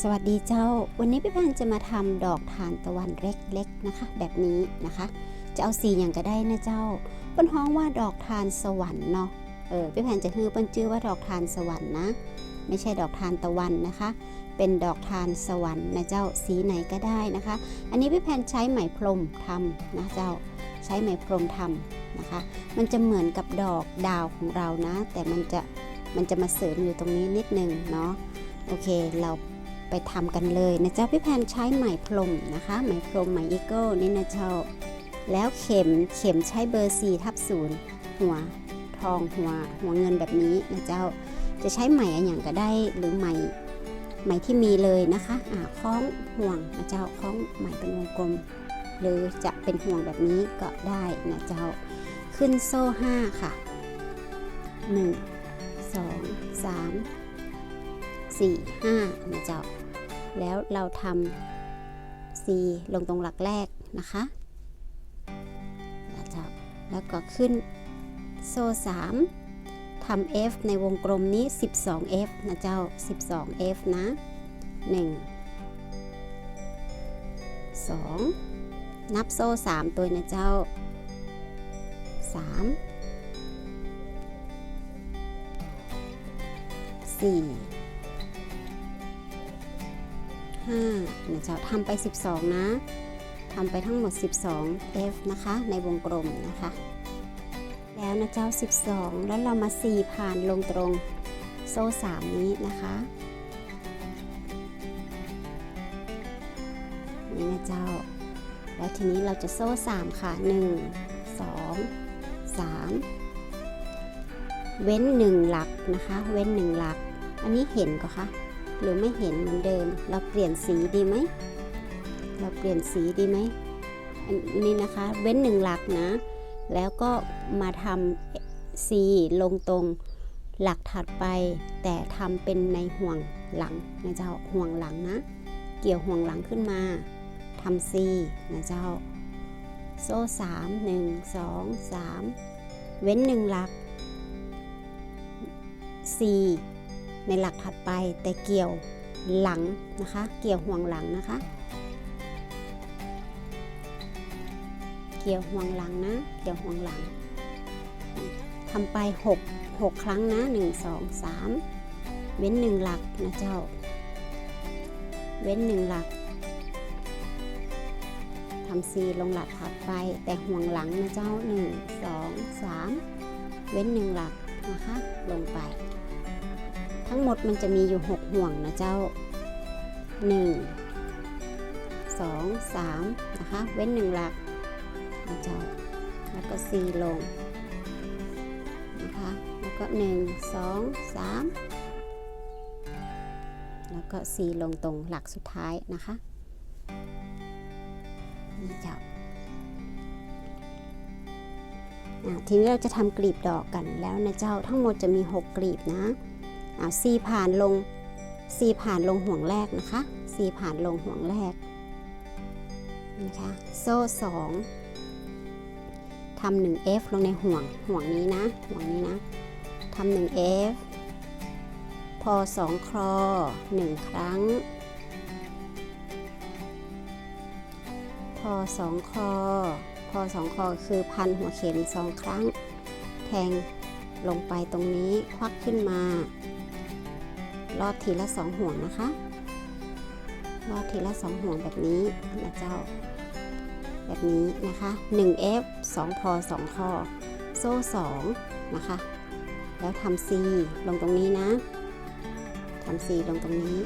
สวัสดีเจ้า วันนี้พี่แพนจะมาทำดอกทานตะวันเล็กๆนะคะ แบบนี้นะคะ จะเอาสีอย่างก็ได้นะเจ้าเปิ้นฮ้องว่าดอกทานสวรรค์เนาะ เออพี่แพนจะฮือเปิ้นชื่อว่าดอกทานสวรรค์นะ ไม่ใช่ดอกทานตะวันนะคะ เป็นดอกทานสวรรค์นะเจ้า สีไหนก็ได้นะคะ อันนี้พี่แพนใช้ไหมพรมทำนะเจ้า ใช้ไหมพรมทำนะคะ มันจะเหมือนกับดอกดาวของเรานะ แต่มันจะ มันจะมาเสริมอยู่ตรงนี้นิดนึงเนาะ โอเค เรา ไปทำกันเลยนะเจ้าพี่แพนใช้ไหมพรมนะคะ ไหมพรมไหมอีโก้นี่นะเจ้า แล้วเข็มเข็มใช้เบอร์4ทับศูนย์หัวทองหัวหัวเงินแบบนี้นะเจ้า จะใช้ไหมอะไรอย่างก็ได้หรือไหมไหมที่มีเลยนะคะอ่าคล้องห่วงนะเจ้าคล้องไหมเป็นวงกลม หรือจะเป็นห่วงแบบนี้ก็ได้นะเจ้า ขึ้นโซ่ 5 ค่ะ 1 2 3 4 5นะเจ้า แล้วเราทำ C ลงตรงหลักแรกนะคะจ้าแล้วก็ขึ้นโซ่ 3ทำ F ในวงกลมนี้ 12F นะเจ้า 12F นะ 1 2 นับโซ่ 3 ตัวนะเจ้า 3 4 5นะเจ้าทำไป 12 นะทำไปทั้งหมด 12 F นะคะ ในวงกลมนะคะ แล้วนะเจ้า 12 แล้วเรามา 4 ผ่านลงตรงโซ่ 3 นี้นะคะนี่นะเจ้า แล้วทีนี้เราจะโซ่ 3 ค่ะ 1 2 3 เว้น 1 หลักนะคะ เว้น 1 หลัก อันนี้เห็นก็คะ หรือไม่เห็นเหมือนเดิม เราเปลี่ยนสีดีไหม เราเปลี่ยนสีดีไหมอันนี้นะคะเว้นหนึ่งหลักนะ แล้วก็มาทำสีลงตรงหลักถัดไป แต่ทำเป็นในห่วงหลังนะเจ้าห่วงหลังนะ เกี่ยวห่วงหลังขึ้นมาทำซีนะเจ้า โซ่สามหนึ่งสองสามเว้นหนึ่งหลักซี ในหลักถัดไปแต่เกี่ยวหลังนะคะ เกี่ยวห่วงหลังนะคะ เกี่ยวห่วงหลังนะ เกี่ยวห่วงหลังทำไป 6 6 ครั้งนะ 1 2 3 เว้น 1 หลักนะเจ้า เว้น 1 หลักทำซีลงหลักถัดไปแต่ห่วงหลังนะเจ้า 1 2 3 เว้น 1 หลักนะคะ ลงไป ทั้งหมดมันจะมีอยู่ 6 ห่วงนะเจ้า 1 2 3 นะคะ เว้น 1 หลักนะเจ้า แล้วก็ 4 ลงนะคะ แล้วก็ 1 2 3 แล้วก็ 4 ลงตรงหลักสุดท้ายนะคะนี่เจ้าทีนี้เราจะทำกลีบดอกกันแล้วนะเจ้าทั้งหมดจะมี 6 กลีบนะ อ่าซีผ่านลงซีผ่านลงห่วงแรกนะคะซีผ่านลงห่วงแรกนะคะโซ่สองทำหนึ่ง F ลงในห่วงห่วงนี้นะห่วงนี้นะทำหนึ่ง F พอสองคลอหนึ่งครั้ง พอสองคอพอสองคอคือพันหัวเข็มสองครั้ง แทงลงไปตรงนี้ควักขึ้นมา ลอดทีละสองห่วงนะคะลอดทีละสองห่วงแบบนี้นะเจ้า แบบนี้นะคะ 1F 2พอ2คอโซ่2นะคะ แล้วทำ C ลงตรงนี้นะทำ C ลงตรงนี้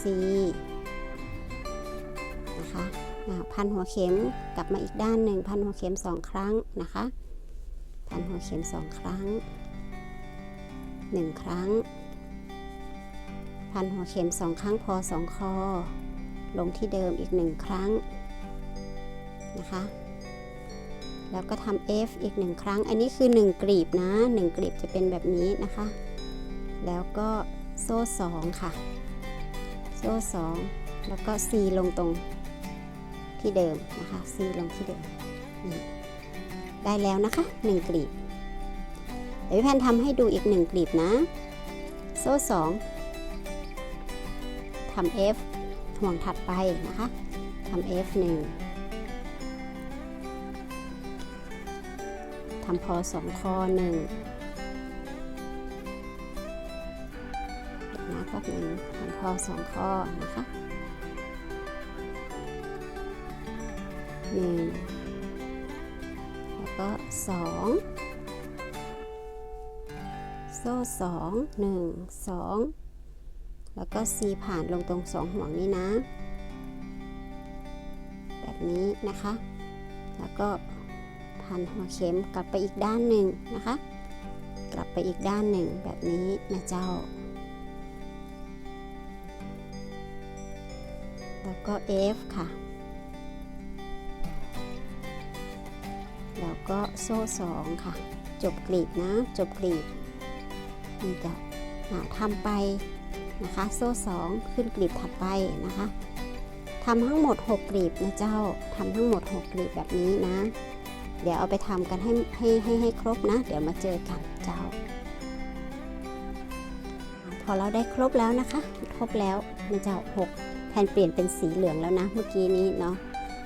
C นะคะพันหัวเข็มกลับมาอีกด้านหนึ่งพันหัวเข็ม2ครั้งนะคะ พันหัวเข็ม2ครั้ง1ครั้ง พันหัวเข็มสองครั้งพอสองคอ ลงที่เดิมอีกหนึ่งครั้งนะคะ แล้วก็ทำ F อีกหนึ่งครั้ง อันนี้คือ 1 กลีบนะ 1 กลีบจะเป็นแบบนี้นะคะ แล้วก็โซ่ 2 ค่ะ โซ่ 2 แล้วก็ C ลงตรงที่เดิมนะคะ C ลงที่เดิมนี่ได้แล้วนะคะ 1 กลีบเดี๋ยวพี่แพนทำให้ดูอีก 1 กลีบนะ โซ่ 2 ทำ F ห่วงถัดไปนะคะทำ F 1 ทำพอสองข้อหนึ่งนะแป๊บหนึ่งทำพอสองข้อนะคะหนึ่งแล้วก็สองโซ่สองหนึ่งสอง แล้วก็ C ผ่านลงตรงสองห่วงนี้นะ แบบนี้นะคะ แล้วก็พันหัวเข็มกลับไปอีกด้านหนึ่งนะคะ กลับไปอีกด้านหนึ่งแบบนี้นะเจ้า แล้วก็ F ค่ะ แล้วก็โซ่สองค่ะ จบกลีบนะ จบกลีบนี่จะทำไป นะคะ โซ่สองขึ้นกลีบถัดไปนะคะทำทั้งหมด 6กลีบนะเจ้าทำทั้งหมด 6กลีบแบบนี้นะ เดี๋ยวเอาไปทำกันให้ให้ให้ให้ครบนะ เดี๋ยวมาเจอกันเจ้า พอเราได้ครบแล้วนะคะ ครบแล้วนะเจ้า6แผ่นเปลี่ยนเป็นสีเหลืองแล้วนะ เมื่อกี้นี้เนาะ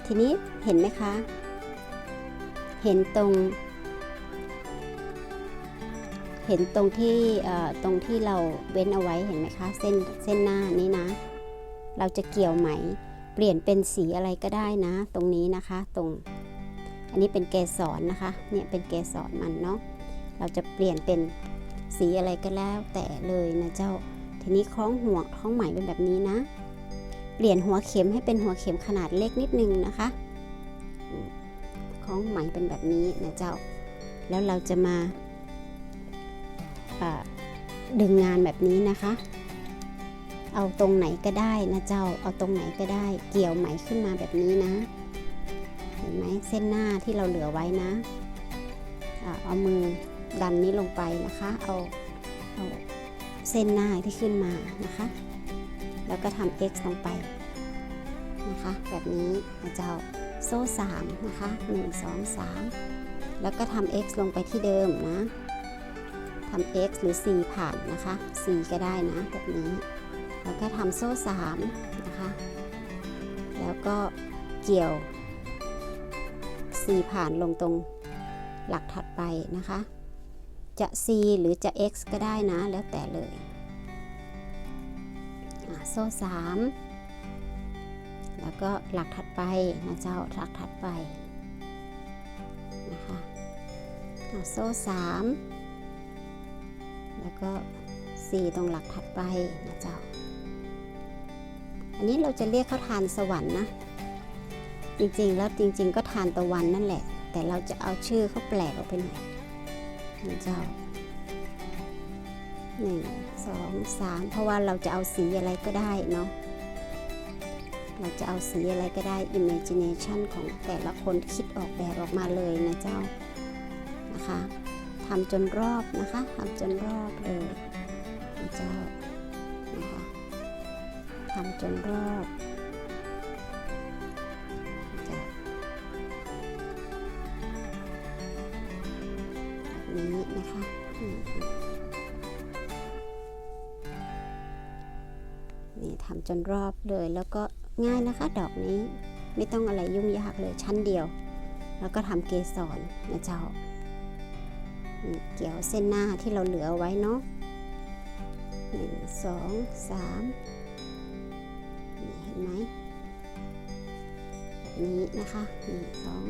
ทีนี้เห็นไหมคะ เห็นตรง เห็นตรงที่ตรงที่เราเว้นเอาไว้เห็นไหมคะ เส้นเส้นหน้านี้นะ เราจะเกี่ยวไหม เปลี่ยนเป็นสีอะไรก็ได้นะ ตรงนี้นะคะตรง อันนี้เป็นเกสรนะคะเนี่ยเป็นเกสรมันเนาะเราจะเปลี่ยนเป็นสีอะไรก็แล้วแต่เลยนะเจ้า ทีนี้คล้องหัวคล้องไหมเป็นแบบนี้นะ เปลี่ยนหัวเข็มให้เป็นหัวเข็มขนาดเล็กนิดนึงนะคะคล้องไหมเป็นแบบนี้นะเจ้า แล้วเราจะมา ดึงงานแบบนี้นะคะ เอาตรงไหนก็ได้นะเจ้า เอาตรงไหนก็ได้ เกี่ยวไหมขึ้นมาแบบนี้นะ เห็นไหมเส้นหน้าที่เราเหลือไว้นะเอามือดันนี้ลงไปนะคะ เอาเอาเส้นหน้าที่ขึ้นมานะคะ แล้วก็ทำ x ลงไปนะคะ แบบนี้นะเจ้าโซ่3นะคะ 1 2 3 แล้วก็ทำ x ลงไปที่เดิมนะ ทำ x หรือ c ผ่านนะคะ c ก็ได้นะแบบนี้ แล้วก็ทำโซ่3นะคะ แล้วก็เกี่ยว c ผ่านลงตรงหลักถัดไปนะคะ จะ c หรือจะ x ก็ได้นะ แล้วแต่เลยโซ่3แล้วก็หลักถัดไปนะเจ้าหลักถัดไปนะคะโซ่3 แล้วก็ 4 ตรงหลักถัดไปนะเจ้า อันนี้เราจะเรียกเขาทานสวรรค์นะ จริงๆแล้วจริง ๆ ก็ทานตะวันนั่นแหละ แต่เราจะเอาชื่อเขาแปลกออกไปหน่อยนะเจ้าหนึ่งสองสามเพราะว่าเราจะเอาสีอะไรก็ได้เนาะเราจะเอาสีอะไรก็ได้ imagination ของแต่ละคนคิดออกแบบออกมาเลยนะเจ้านะคะ ทำจนรอบนะคะทำจนรอบเลยพระเจ้านะคะทำจนรอบแบบนี้นะคะนี่ทำจนรอบเลยแล้วก็ง่ายนะคะ ดอกนี้ไม่ต้องอะไรยุ่งยากเลยชั้นเดียว แล้วก็ทำเกสรนะเจ้า เกี่ยวเส้นหน้าที่เราเหลือไว้เนาะหนึ่งสองสามนี่เห็นไหมแบบนี้นะคะหนึ่งสอง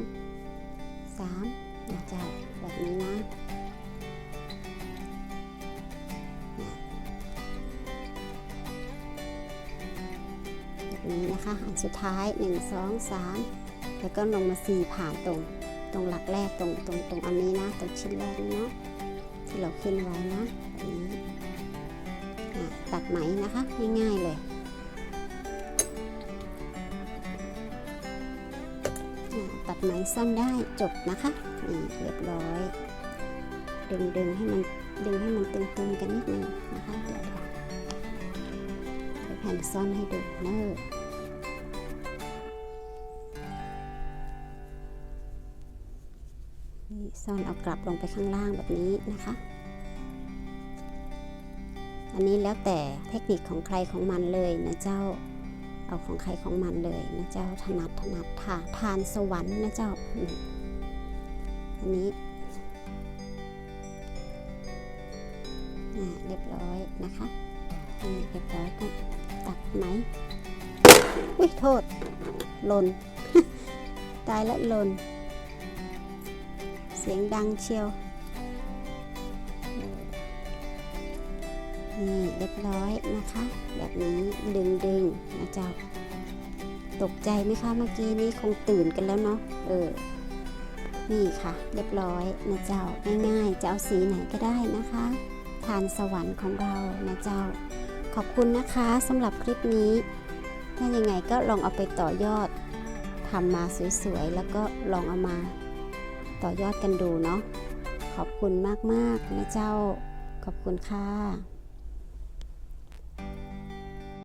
สามนะเจ้าแบบนี้นะแบบนี้นะคะอันสุดท้ายหนึ่งสองสามแล้วก็ลงมาสี่ผ่านตรง ตรงหลักแรกตรงตรงตรงอันนี้นะ ตรงชิ้นแรกนี้เนาะที่เราขึ้นไว้นะนี้ตัดไหมนะคะ ง่ายๆเลยตัดไหมสั้นได้จบนะคะนี่เรียบร้อย ดึงดึงให้มันดึงให้มันตึงๆกันนิดนึงนะคะเดี๋ยวแผ่นซ่อนให้ดูเนอะ ซ่อนเอากลับลงไปข้างล่างแบบนี้นะคะ อันนี้แล้วแต่เทคนิคของใครของมันเลยนะเจ้า เอาของใครของมันเลยนะเจ้าถนัดถนัดค่ะทานสวรรค์นะเจ้า อันนี้เรียบร้อยนะคะนี่เรียบร้อยก็ตักไหมอุ้ยโทษหล่นตายแล้วหล่น เสียงดังเชียว นี่เรียบร้อยนะคะ แบบนี้ดึงดึงๆนะเจ้าตกใจไหมคะเมื่อกี้นี้คงตื่นกันแล้วเนาะ เออ นี่ค่ะ เรียบร้อยนะเจ้า ง่ายๆ จะเอาสีไหนก็ได้นะคะ ทานสวรรค์ของเรานะเจ้า ขอบคุณนะคะสำหรับคลิปนี้ ถ้ายังไงก็ลองเอาไปต่อยอดทำมาสวยๆ แล้วก็ลองเอามา ต่อยอดกันดูเนาะขอบคุณมากๆนะเจ้าขอบคุณค่ะ